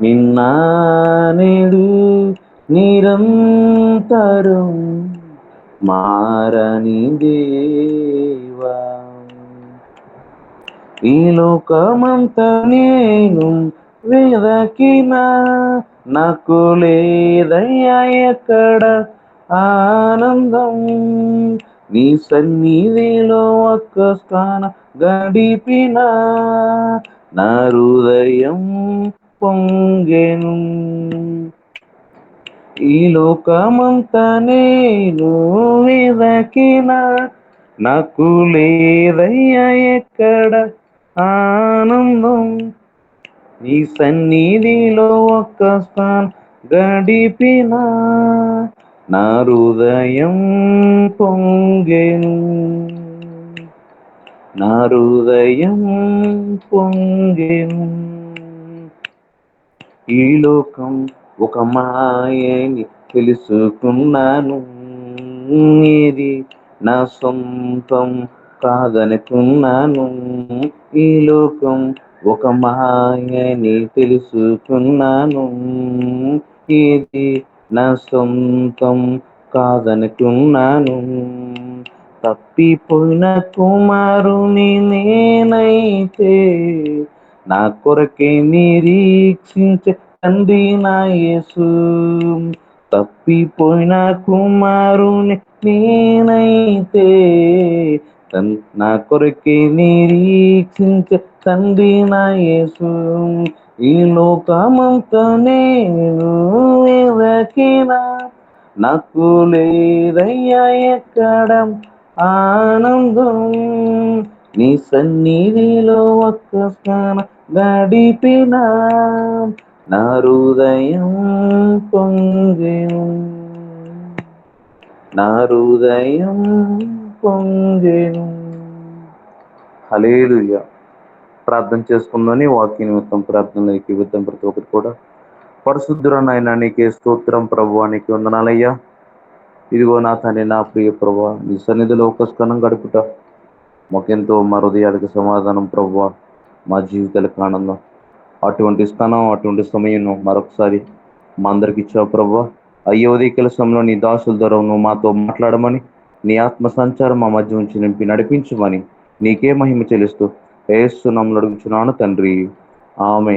నిన్న నేడు నిరంతరం మారని దేవా. ఈ లోకమంత నేను వెదకిన నాకు లేదయ్యా ఎక్కడ ఆనందం. నీ సన్నిధిలో ఒక్క స్థాన గడిపిన నా హృదయం పొంగెను. ఈ లోకమంత నేను వెదకిన నాకు లేదయ్యా ఎక్కడ ఆనందం. నీ సన్నిధిలో ఒక్క స్థానం గడిపిన నా హృదయం పొంగెను. నా హృదయం పొంగెను. ఈ లోకం ఒక మాయని తెలుసుకున్నాను. ఇది నా సొంతం కాదనుకున్నాను. ఈ లోకం ఒక మాయని తెలుసుకున్నాను. ఇది నా సొంతం కాదనుకున్నాను. తప్పిపోయిన కుమారుని నేనైతే నా కొరకే నిరీక్షించే తండ్రి నా యేసు. తప్పిపోయిన కుమారుని నేనైతే నా కొరకే నిరీక్షించే తండ్రి నా యేసు. ఈ లోకమంతా నేను వెదకిన నాకు లేదయ్యా ఎక్కడ ఆనందం? నీ సన్నిధిలో ఒక్క స్నాన నడిపిన నా హృదయం పొంగెను. నా హృదయం పొంగెను. హలేలుయ ప్రార్థన చేసుకుందని వాక్య నిమిత్తం ప్రార్థన విధం ప్రతి ఒక్కరు కూడా. పరిశుద్ధురనైనా నీకే స్తోత్రం ప్రభు నీకు వందనాలయ్యా. ఇదిగో నా తండ్రి నా ప్రియ ప్రభా నీ సన్నిధిలో ఒక స్కణం గడుపుట. మాకెంతో మా హృదయాలకు సమాధానం ప్రభు మా జీవితాలకు ఆనందం అటువంటి స్థానం అటువంటి సమయం మరొకసారి మా అందరికి ఇచ్చావు ప్రభు. అయ్యో ఉదయకల సమయంలో నీ దాసుల ద్వారా నువ్వు మాతో మాట్లాడమని నీ ఆత్మ సంచారం మా మధ్య ఉంచి నింపి నడిపించమని నీకే మహిమ చెల్లిస్తూ ఏస్తున్నాం అడుగుచున్నాను తండ్రి. ఆమె